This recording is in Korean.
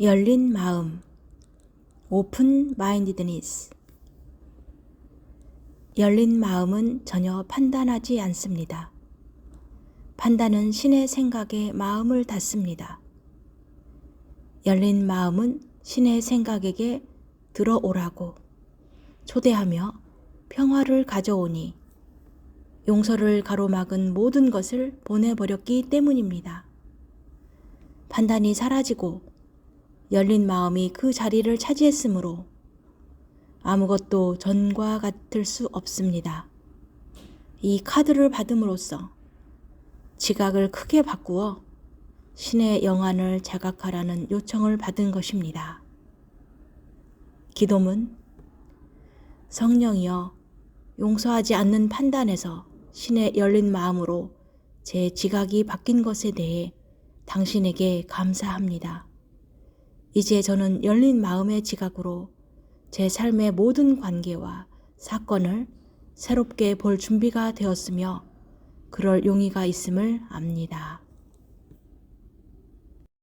열린 마음 오픈 마인디드니스 열린 마음은 전혀 판단하지 않습니다. 판단은 신의 생각에 마음을 닫습니다. 열린 마음은 신의 생각에게 들어오라고 초대하며 평화를 가져오니 용서를 가로막은 모든 것을 보내버렸기 때문입니다. 판단이 사라지고 열린 마음이 그 자리를 차지했으므로 아무것도 전과 같을 수 없습니다. 이 카드를 받음으로써 지각을 크게 바꾸어 신의 영안을 자각하라는 요청을 받은 것입니다. 기도문 성령이여 용서하지 않는 판단에서 신의 열린 마음으로 제 지각이 바뀐 것에 대해 당신에게 감사합니다. 이제 저는 열린 마음의 지각으로 제 삶의 모든 관계와 사건을 새롭게 볼 준비가 되었으며 그럴 용의가 있음을 압니다.